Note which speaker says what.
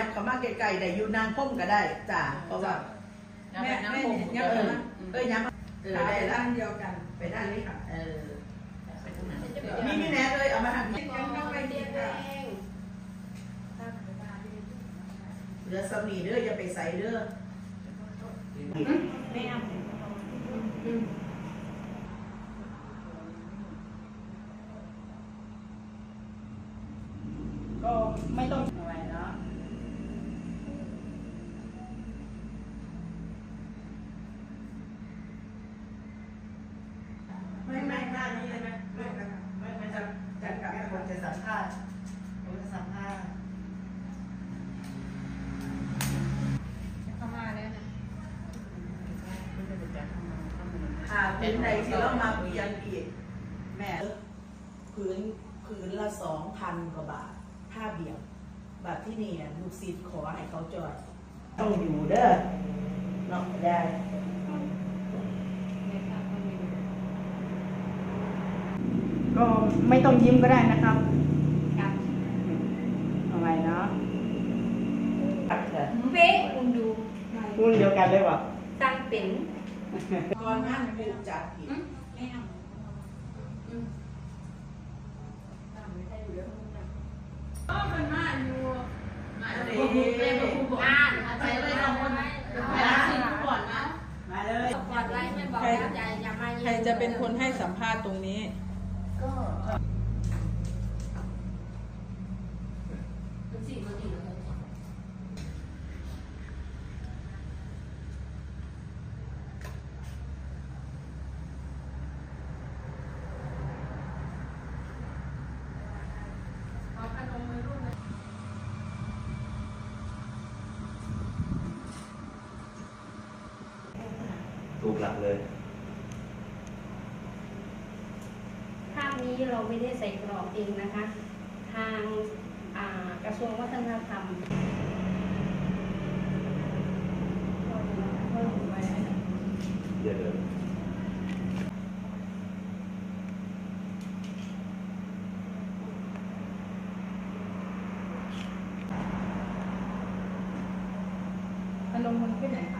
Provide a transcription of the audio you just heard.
Speaker 1: ยับเข้ามาไกลๆได้อยู่นางพ่มก็ได้จ้ะเพราะว่า
Speaker 2: แม่แม่เนี่ย
Speaker 1: เอ
Speaker 2: ยับ
Speaker 1: อ
Speaker 2: มา
Speaker 1: เอ้ยยับเออ
Speaker 2: ขา
Speaker 1: ได้
Speaker 2: ไป
Speaker 1: ละ
Speaker 2: ด้านเดียวกัน
Speaker 1: ไปด้านนี้ค่ะเออ
Speaker 3: ไปตรงนั้น
Speaker 1: นี่นี่แน่เลยเอามาทางนี้
Speaker 2: ยังต้องไปดีค่ะ
Speaker 1: เหลือสำนีเด้ออย่าไปใส่เด้อ
Speaker 3: ไม่เอา
Speaker 2: ก็ไม่ต้องอะไรเนาะ
Speaker 1: ไม่ไม่หน้านี้เลยไหมไม่ไม่ไม่ไม่จะจะกลับคนจะสัมภาษณ์ผมจะสัมภาษณ์
Speaker 2: เข้ามาเลยนะ
Speaker 1: หาพื้นใดที่เรามาเปลี่ยนอีกแม่พื้นพื้นละสองพันกว่าบาทค่าเบี่ยงบาทที่นี่ลูกศิษย์ขอให้เขาจอด ต้องอยู่เด้อเนาะได้
Speaker 2: ก็ไม่ต้องยิ้มก็ได้นะครับ
Speaker 3: ครับ
Speaker 2: เอาไว้เนาะ
Speaker 1: ตัดเถอะ
Speaker 3: เป๊ะคุณดู
Speaker 2: รุ่นเดียวกันเลยว่ะ
Speaker 3: ตั้งเป็น
Speaker 1: ก่อนงานปลูกจัดอีก
Speaker 3: ไม่เอา
Speaker 2: มันมาอยู่
Speaker 1: อันนี้
Speaker 3: อ่านไปเลยสองคน
Speaker 2: ก่อนนะมาเลย
Speaker 3: ก่อนไล่ไม่บอกแล้วอย่าอย่ามา
Speaker 2: ใครจะเป็นคนให้สัมภาษณ์ตรงนี้
Speaker 1: ก็
Speaker 4: ถูกหลักเลย
Speaker 3: ภาพนี้เราไม่ได้ใส่กรอบเองนะคะ ทางกระทรวงวัฒนธรรม
Speaker 4: เดี๋เดี๋ยวพนมมือขึ้นไหนคะ